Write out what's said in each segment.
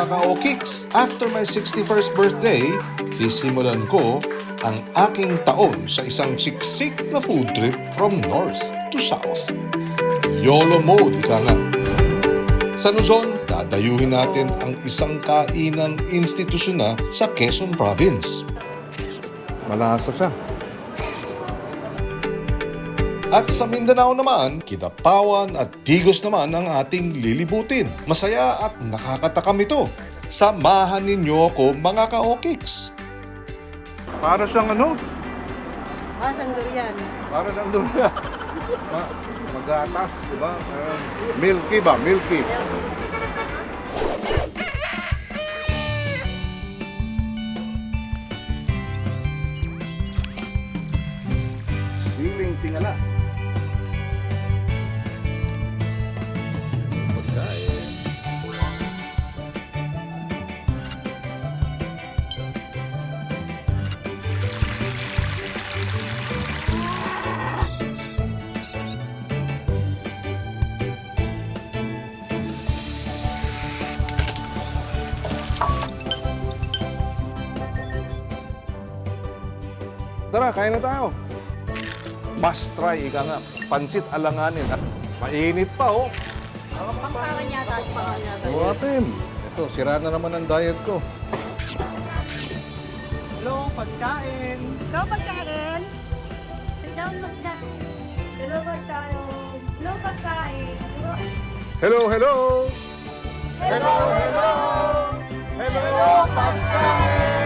mga ka-Okiks. After my 61st birthday, sisimulan ko ang aking taon sa isang siksik na food trip from north to south. YOLO mode, ika nga. Sa Luzon, dadayuhin natin ang isang kainang institusyon na sa Quezon Province. Malasa siya. At sa Mindanao naman, Kidapawan at Tigos naman ang ating lilibutin. Masaya at nakakatakam ito. Samahan ninyo ako mga ka-Okiks. Para siyang ano? Ah, sang durian. Para siyang doon Magatas, di ba? milky ba? Milky. Siling Must try, ika nga. Pansit alanganin. At mainit pa, oh. Pangkawan yata, pangkawan yata. Buhatin. Ito, sira na naman ang diet ko. Hello, pagkain. Ikaw pagkain? Download na. Hello pagkain. Hello pagkain. Hello, hello! Oh,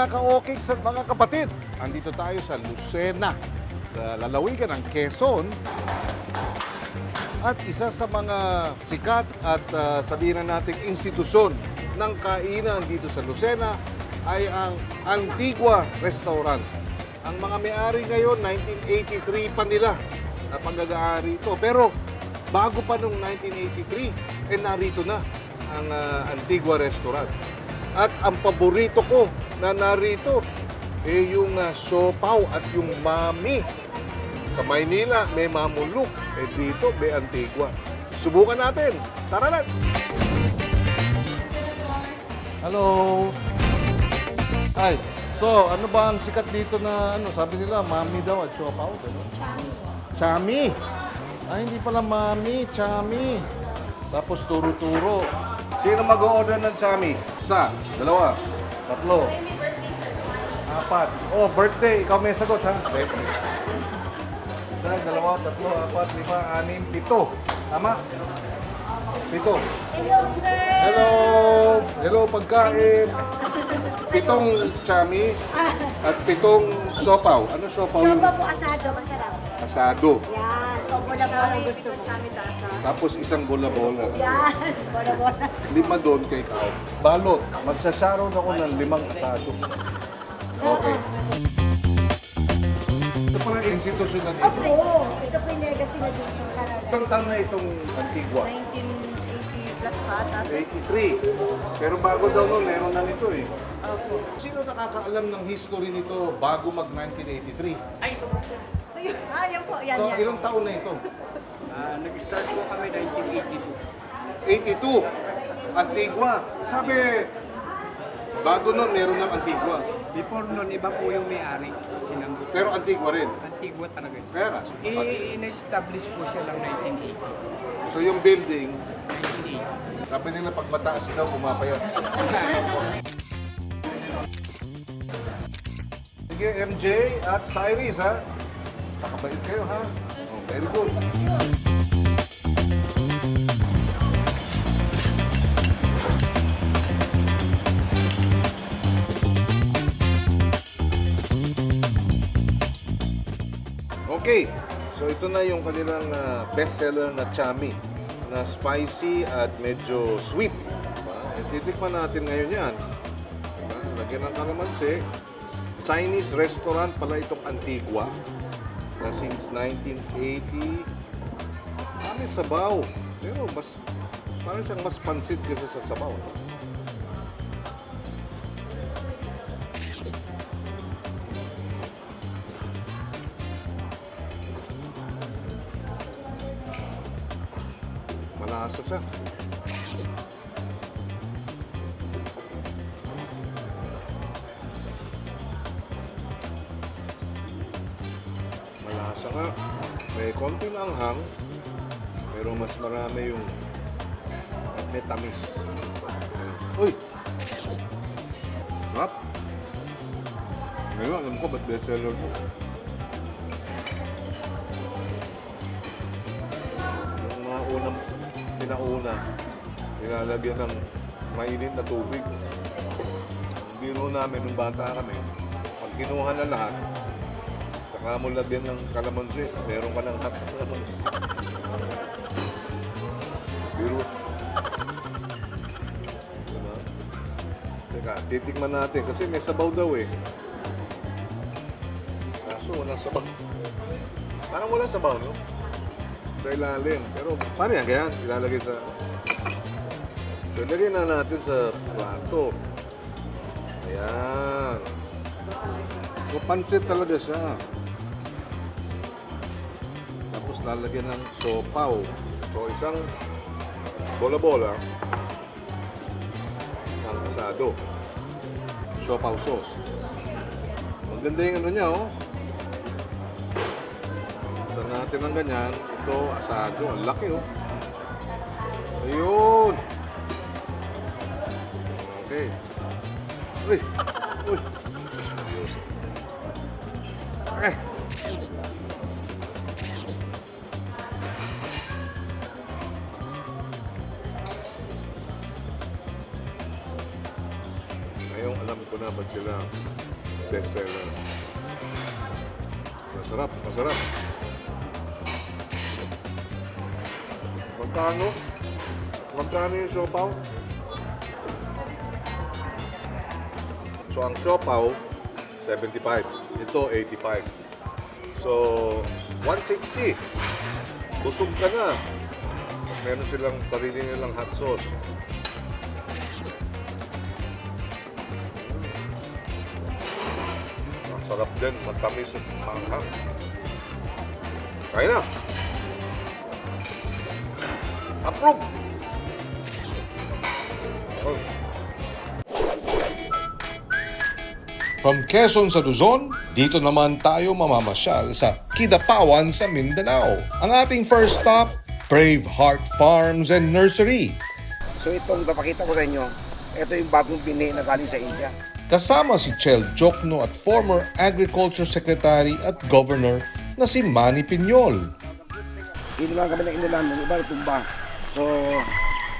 mga ka-okiks at mga kapatid, andito tayo sa Lucena, sa lalawigan ng Quezon. At isa sa mga sikat at ah, sabihin na nating institusyon ng kainan dito sa Lucena ay ang Antigua Restaurant. Ang mga may-ari ngayon, 1983 pa nila na panggagaari ito. Pero bago pa nung 1983, eh narito na ang ah, Antigua Restaurant. At ang paborito ko na narito, eh yung uh, siopaw at yung mami. Sa Maynila, may mamulok. Eh dito, may Antigua. Subukan natin. Tara, let's! Hello. Ay, so ano ba ang sikat dito na ano, sabi nila mami daw at siopaw, gano'n? Chami. Ay, hindi pala mami, chami. Tapos turo-turo. Sino mag-order ng chami? Isa, dalawa, tatlo, apat. Oh, birthday. Ikaw may sagot, ha? Isa, dalawa, tatlo, apat, lima, anim, pito. Tama? Pito. Hello! Hello, pagkain. Pitong chami at pitong siopaw. Ano siopaw yun? Soba po asado, masarap. Asado. Yan. Po ang gusto mo. Tapos isang bola-bola. Yan. Bola-bola. Lima doon kay Kao. Balot. Magsasaroon ako ng limang asado. Okay. Ito pala ang institusyon na dito. Opo. Ito po yung legacy na dito. Ilang taon na itong Antigua? 1980 plus pa. Tapos, 83. Pero bago daw noon, meron na nito eh. opo. Sino nakakaalam ng history nito bago mag 1983? Ah, yan po. Yan, So, yan. ilang taon na ito? Ah, nag-start po kami 1982. 82. Antigua. Sabi, bago noon meron ng Antigua. Before nun, iba po yung may-ari. Sinanggo. Pero Antigua rin. Antigua talaga. yun. Nga. Eh, in-establish po siya lang 1980. So yung building, 1980. Sabi nila pag mataas daw, umapayat. Sige, MJ at Cyrus ha. Nakabait kayo ha. Oh, very good. Okay, so ito na yung kanilang ah, bestseller na chami na spicy at medyo sweet. Diba? Eh, Titikman natin ngayon yan. Diba? Lagyan ng kalamansi. Chinese restaurant pala itong Antigua na since 1980. Ano sabaw? Pero mas, parang siyang mas pansit kaysa sa sabaw. Malasa nga. May konting anghang, pero mas marami yung at. Uy! Sarap! Ngayon, alam ko ba't bestseller mo. Yung mga unang pinauna, nilalagyan ng mainit na tubig. Biro namin nung bata kami, pag kinuha na lahat, saka mo lagyan ng kalamansi, meron ka ng hot kalamansi. Biro. Diba? Teka, titikman natin kasi may sabaw daw eh. Kaso walang sabaw. Parang walang sabaw, no? Sa ilalim. Pero paano yan? Kaya ilalagay sa... So, ilagay na natin sa plato. Ayan. So, pansit talaga siya. Lalagyan ng sopaw. So, isang bola-bola. Isang asado. Sopaw sauce. Maganda yung ano niya, oh. Sa natin ng ganyan, ito asado. Ang laki, oh. Ayun. Okay. Uy. Uy. Eh. Na ba't sila bestseller. Masarap, masarap. Magkano? Magkano yung siopaw? So ang siopaw, 75. Ito, 85. So, 160. Busog ka na. Meron silang sarili nilang hot sauce. Sarap din, matamis at manghang. Kaya na. Approve! Oh. From Quezon sa Luzon, dito naman tayo mamamasyal sa Kidapawan sa Mindanao. Ang ating first stop, Brave Heart Farms and Nursery. So itong papakita ko sa inyo, ito yung bagong bini na galing sa India. Kasama si Chel Jokno at former Agriculture Secretary at Governor na si Manny Piñol. Inulan kami ng inulan, yung iba tumba. So,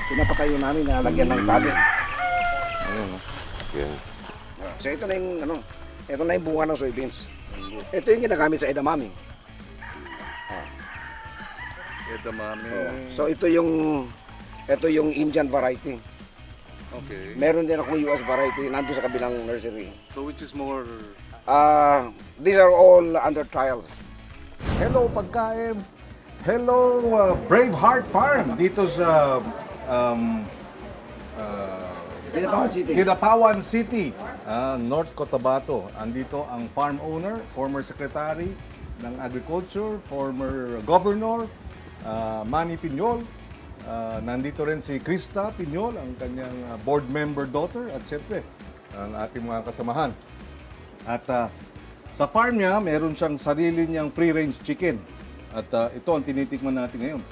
pinapatayo namin na lagyan ng tali. Ayun, oh. Yeah. So ito na yung, ano, ito na yung bunga ng soybeans. Ito yung ginagamit sa edamame. Edamame. So ito yung, ito yung Indian variety. Okay. Meron din ako US variety, nandun sa kabilang nursery. So which is more... Ah, these are all under trial. Hello pagkain. Hello uh, Braveheart Farm dito sa um, uh, Pinatawan City. Kidapawan City, ah, North Cotabato. Andito ang farm owner, former secretary ng agriculture, former governor, ah, Manny Piñol. Ah, nandito rin si Krista Piñol, ang kanyang ah, board member daughter at siyempre ang ating mga kasamahan. At ah, sa farm niya, meron siyang sarili niyang free-range chicken. At ah, ito ang tinitikman natin ngayon.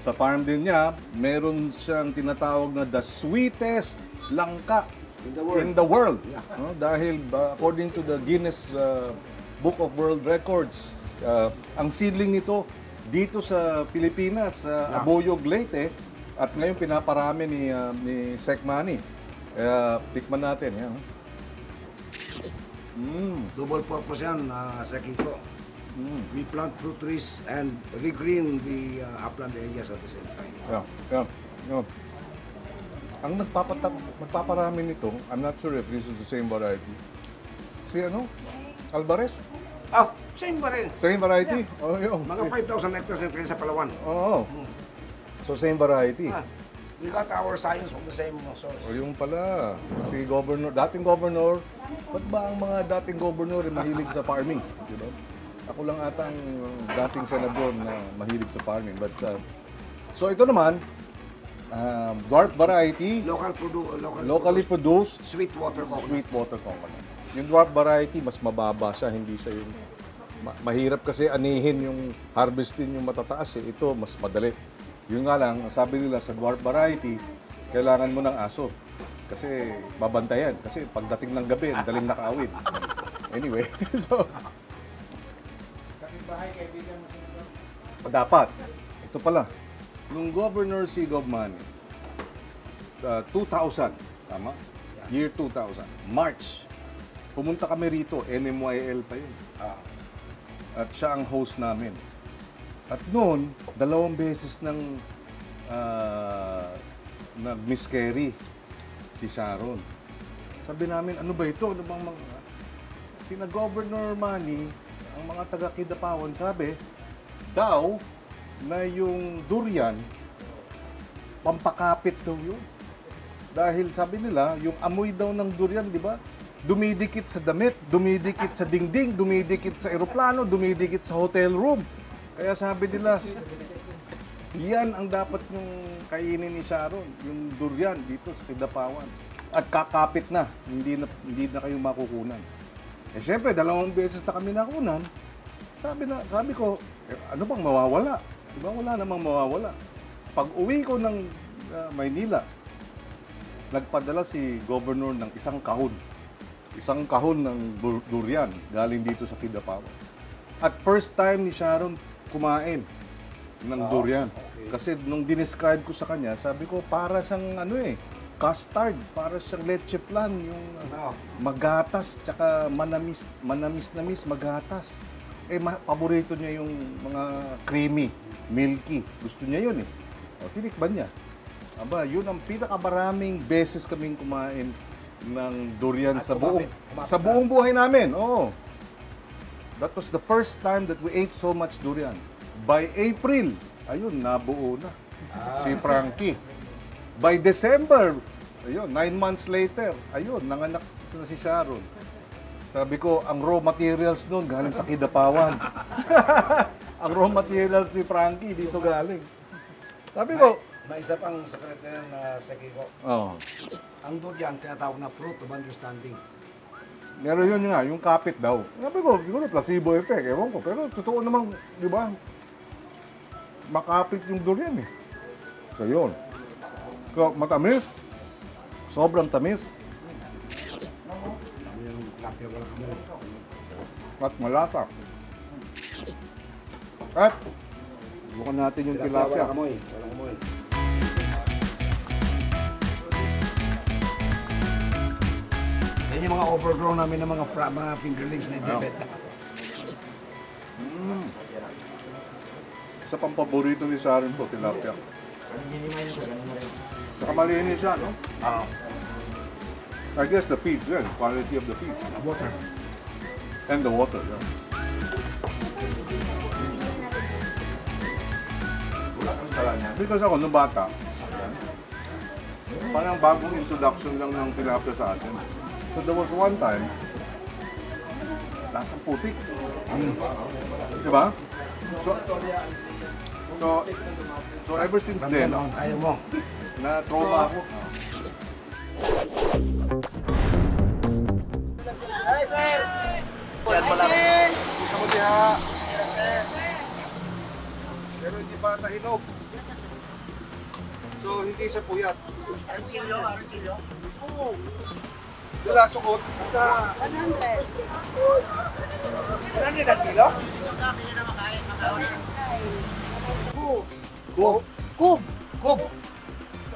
Sa farm din niya, meron siyang tinatawag na the sweetest langka In the world. In the world. No? Dahil ba, according to the Guinness uh, Book of World Records, uh, ang seedling nito dito sa Pilipinas, sa Aboyog Leyte, at ngayon pinaparami ni, uh, ni Sec Manny. Kaya tikman natin. Yan. Mm. Double purpose yan uh, sa Kiko. Mm. We plant fruit trees and regreen the uh, upland areas at the same time. Yeah, yeah, yeah. Ang nagpapatap, nagpaparami nito, I'm not sure if this is the same variety. Si ano? Alvarez? Ah, same pa rin. Same variety? Oh, yun. Mga 5,000 hectares na sa Palawan. Oo. So same variety. Ah, we got our science from the same source. O yung pala, si governor, dating governor, ba't ba ang mga dating governor ay mahilig sa farming? You know? Ako lang ata ang dating senador na mahilig sa farming. But, uh, so ito naman, um, dwarf variety, Local produ local locally produced sweet water coconut. sweet water coconut. Yung dwarf variety, mas mababa siya, hindi siya yung... ma- mahirap kasi anihin yung harvestin yung matataas eh. Ito, mas madali. Yun nga lang, ang sabi nila sa dwarf variety, kailangan mo ng aso. Kasi babantayan. Kasi pagdating ng gabi, ang daling nakaawid. Anyway, so... Dapat. Ito pala. Nung Governor C. Govman, uh, 2000, tama? Year 2000, March. Pumunta kami rito, NMYL pa yun. At siya ang host namin. At noon, dalawang beses nang uh, nag-miscarry si Sharon. Sabi namin, ano ba ito? Ano bang mga... Sina Governor Manny, ang mga taga Kidapawan, sabi, daw na yung durian, pampakapit daw yun. Dahil sabi nila, yung amoy daw ng durian, di ba? Dumidikit sa damit, dumidikit sa dingding, dumidikit sa eroplano, dumidikit sa hotel room. Kaya sabi nila, yan ang dapat yung kainin ni Sharon, yung durian dito sa Kidapawan. At kakapit na, hindi na, hindi na kayo makukunan. Eh syempre, dalawang beses na kami nakunan, sabi na, sabi ko, eh, ano bang mawawala? Di ba wala namang mawawala? Pag uwi ko ng ah, Maynila, nagpadala si governor ng isang kahon. Isang kahon ng dur- durian galing dito sa Kidapawan. At first time ni Sharon kumain ng durian. Kasi nung dinescribe ko sa kanya, sabi ko para siyang ano eh, custard, para siyang leche flan, yung ano, magatas, tsaka manamis, manamis-namis, magatas. Eh, ma- paborito niya yung mga creamy, milky. Gusto niya yun eh. O, tinikban niya. Aba, yun ang pinakamaraming beses kaming kumain ng durian sa buong, sa buong buhay namin. Oo. That was the first time that we ate so much durian. By April, ayun, nabuo na. Si Frankie. By December, ayun, nine months later, ayun, nanganak na si Sharon. Sabi ko, ang raw materials noon galing sa Kidapawan. ang raw materials ni Frankie dito galing. Sabi ko, May isa pang secretary na Sekiko. oh, Ang durian, tinatawag na fruit of understanding. Meron yun nga, yung kapit daw. Sabi ko, siguro placebo effect, ewan ko. Pero totoo namang, di ba, makapit yung durian eh. So yun. So, matamis. Sobrang tamis. Tilapia. At malasa. At, bukan natin yung Tilapia tilapia. wala kamoy. Wala kamoy. Yung mga overgrown namin ng mga fra, mga fingerlings na debet. Isa pang paborito ni Sharon po, tilapia. Saka malinis siya, no? Ah, I guess the feeds then, quality of the feeds. water. And the water, yeah. Because ako, nung bata, parang bagong introduction lang ng tilapia sa atin. So there was one time, lasang putik. Mm. Di ba? So, so, so ever since then, Ayaw mo. na-trauma ako. Isa mo diha. Pero hindi pa nahinog. So, hindi siya puyat. Archillo, archillo? Oo. Wala suot. 100. Kub. Kub. Kub.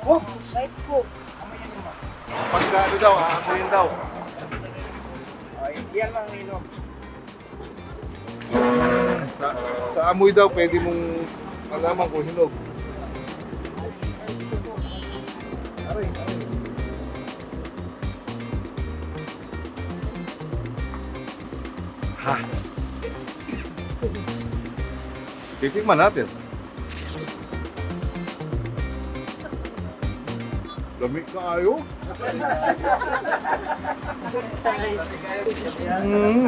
Kub. White kub. Pagka ano daw, aamuyin daw. Ay, yan lang inom. Sa, sa amoy daw, pwede mong malaman kung hinog. Ha. Titikman natin. Lamig na ayo. mm.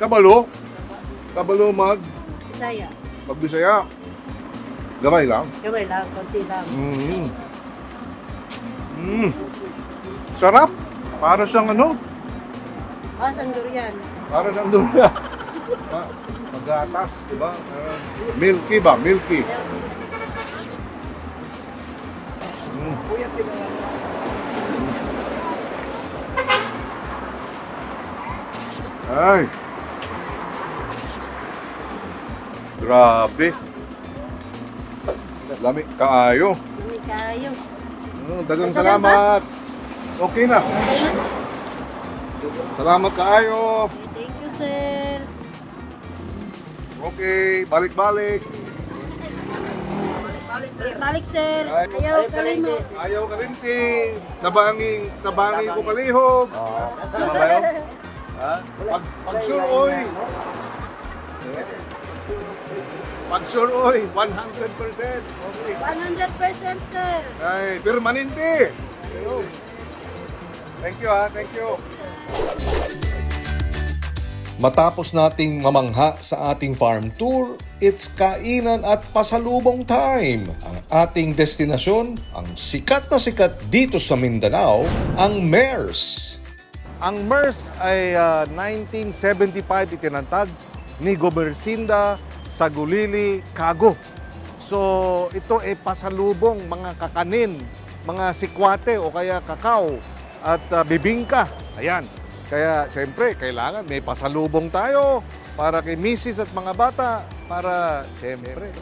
Kabalo. Kabalo mag Saya. magbisaya. Gamay lang. Gawin lang, konti lang. Mm. Mm. Sarap. Para siyang ano? Ah, saan durian? Para siyang dula. Ma- Magatas, di ba? Ah, milky ba? Milky. Mm. Ay. Grabe. Lami kaayo. Hindi kayo. Oh, dagang salamat. Okay na. Salamat kaayo. Okay, balik-balik. Balik, sir. Ay, Ayaw kalimo. Ayaw kalinti. Tabanging, tabanging ko palihog. Tama ba yun? Ha? Pag, pag sure oy. Pag sure oy, 100%. Okay. 100% sir. Ay, permanente. Thank you ha, thank you. Matapos nating mamangha sa ating farm tour, it's kainan at pasalubong time. Ang ating destinasyon, ang sikat na sikat dito sa Mindanao, ang MERS. Ang MERS ay ah, 1975 itinatag ni Gobersinda Sagulili Kago. So ito ay pasalubong mga kakanin, mga sikwate o kaya kakao at ah, bibingka. Ayan. Kaya siyempre kailangan may pasalubong tayo para kay misis at mga bata para siyempre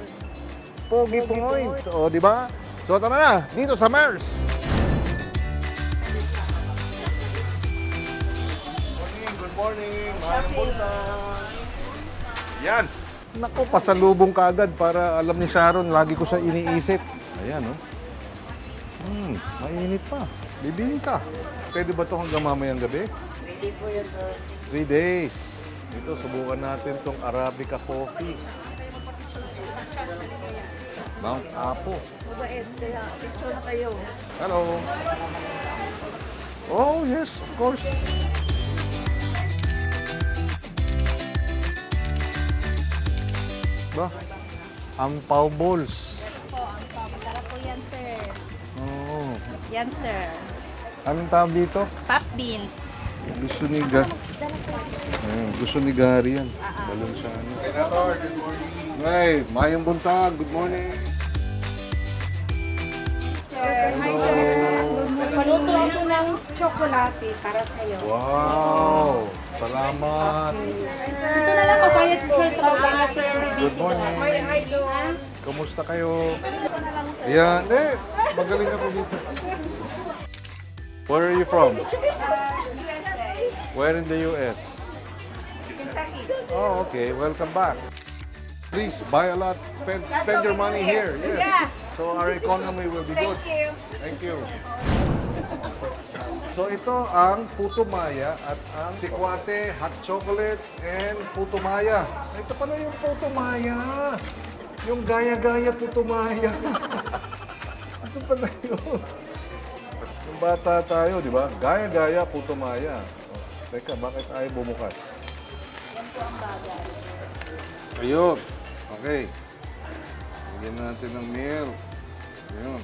pogi points. O di ba? So tara na dito sa MERS. morning, good morning. Punta. Yan. Naku, pasalubong kaagad para alam ni Sharon, lagi ko siya iniisip. Ayan, oh. Hmm, mainit pa. Bibili ka. Pwede ba ito hanggang mamayang gabi? Ready po yun, sir. Three days. Ito, subukan natin tong Arabica coffee. Mount Apo. Mabait, kaya picture na kayo. Hello. Oh, yes, of course. Ba? Ang Pau Balls. Po, ang pamagara po yan, sir. Oo. Yan, sir. Anong tawag dito? Pop beans. Gusto ni Ga... Ayun, gusto ni Gary yan. Ano. morning. Hey, Mayang Buntag, good morning. Paluto ako ng chocolate para sa'yo. Wow! Salamat! Ito na lang papayat si sir sa baba, sir. Good morning. Kamusta kayo? Ayan. Eh, magaling ako dito. Where are you from? Where in the US? Oh, okay. Welcome back. Please buy a lot. Spend spend your money here. Yes. So our economy will be good. Thank you. Thank you. So ito ang puto maya at ang sikwate, hot chocolate, and puto maya. Ito pala yung puto maya. Yung gaya-gaya puto maya. ito pala yun. Yung bata tayo, di ba? Gaya-gaya puto maya. Teka, bakit ayaw bumukas? Ayun. Okay. Bigyan natin ng milk. Ayun.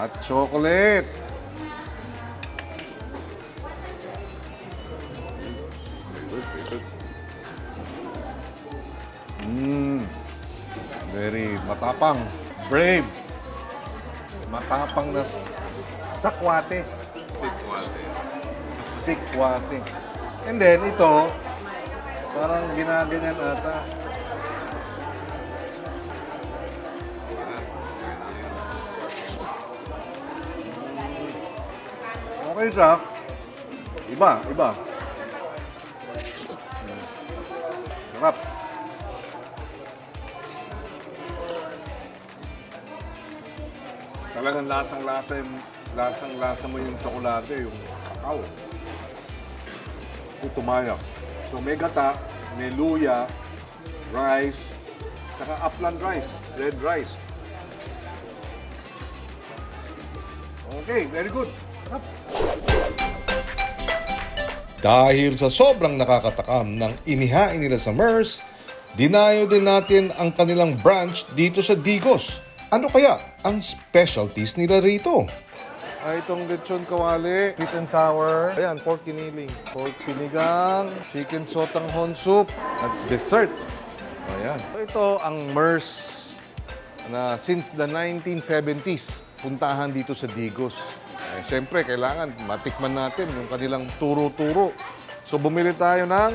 Hot chocolate. Mmm. Very matapang. Brave. Matapang na sakwate. Sikwate. Sikwate. And then ito, parang ginaganyan ata. Okay, Zach. Iba, iba. Sarap. Talagang lasang-lasa yung lasang-lasa mo yung tsokolate, yung kakao. Putumaya. So may gata, may luya, rice, saka upland rice, red rice. Okay, very good. Sarap. Dahil sa sobrang nakakatakam ng inihain nila sa MERS, Dinayo din natin ang kanilang branch dito sa Digos. Ano kaya ang specialties nila rito? Ay, itong lechon kawali. Sweet and sour. Ayan, pork kiniling. Pork sinigang, chicken sotanghon soup, at dessert. Ayan. Ito ang MERS na since the 1970s, puntahan dito sa Digos. Eh, Siyempre, kailangan matikman natin yung kanilang turo-turo. So, bumili tayo ng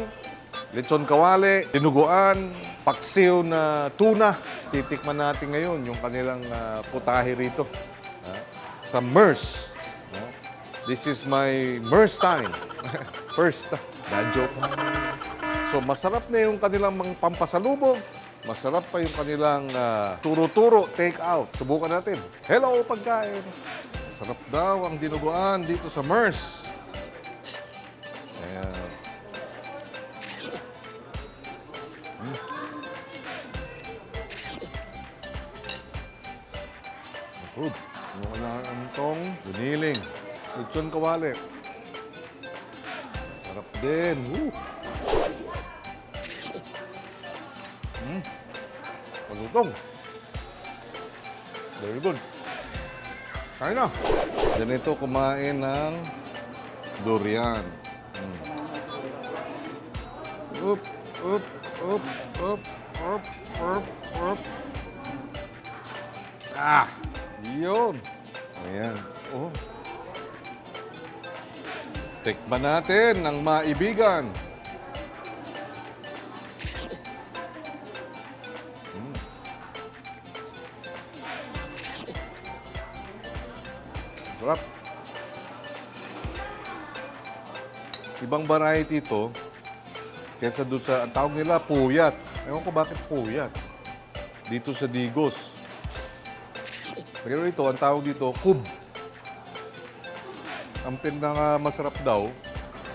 lechon kawali, dinuguan, paksiw na tuna. Titikman natin ngayon yung kanilang ah, putahe rito. Sa MERS. No? This is my MERS time. First, bad joke. So masarap na yung kanilang mga pampasalubog. Masarap pa yung kanilang ah, turo-turo, take out. Subukan natin. Hello, pagkain. Masarap daw ang dinuguan dito sa MERS. Ayan. Tong guniling. Lechon kawali. Sarap din. Woo. Mm. Malutong. Very good. Kain na. Ganito kumain ng durian. Mm. Up, up, up, up, up, up, up. Ah! Yun. Ayan. Oh. Tikman natin ng maibigan. Mm. Sarap. Ibang variety ito. Kesa doon sa, ang tawag nila, puyat. Ewan ko bakit puyat. Dito sa Digos. Pero ito, ang tawag dito, kub. Ang pinaka masarap daw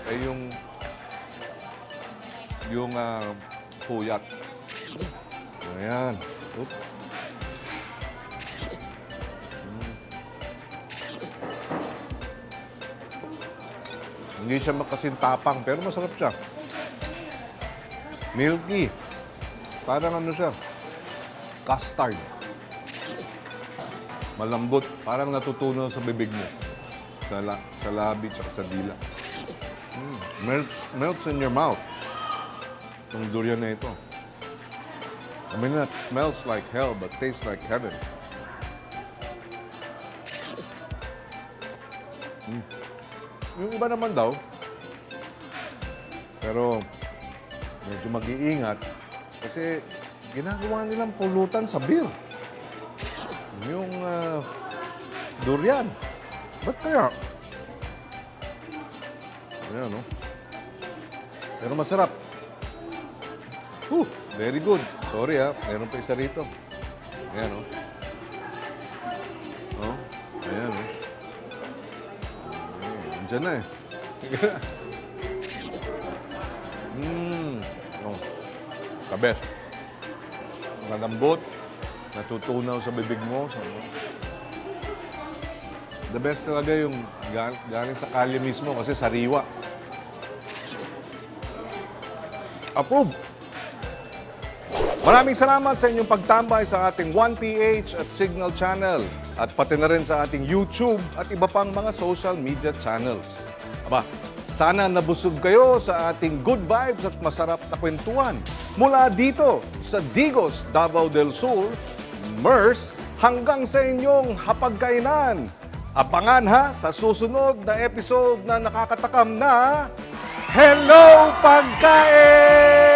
ay yung yung ah, puyat. Ayan. Oop. Mm. Hindi siya makasintapang, pero masarap siya. Milky. Parang ano siya? Custard. Malambot. Parang natutunaw sa bibig mo. Sa, la, sa labi at sa dila. Mm. Melt, melts in your mouth. Yung durian na ito. I mean, it smells like hell but tastes like heaven. Mm. Yung iba naman daw, pero medyo mag-iingat kasi ginagawa nilang pulutan sa beer. Yung ah, durian. Ba't kaya? Ayan, no? Pero masarap. Whew, very good. Sorry ha, meron pa isa rito. Ayan, no? Oh, ayan, no? Andyan na eh. Mmm. Oh. The best. Malambot. Natutunaw sa bibig mo. Sa, the best talaga yung gan- galing sa kalye mismo kasi sariwa. Approve! Maraming salamat sa inyong pagtambay sa ating 1PH at Signal Channel at pati na rin sa ating YouTube at iba pang mga social media channels. Aba, sana nabusog kayo sa ating good vibes at masarap na kwentuhan mula dito sa Digos, Davao del Sur, MERS, hanggang sa inyong hapagkainan. Abangan ha sa susunod na episode na nakakatakam na Hello Pagkain!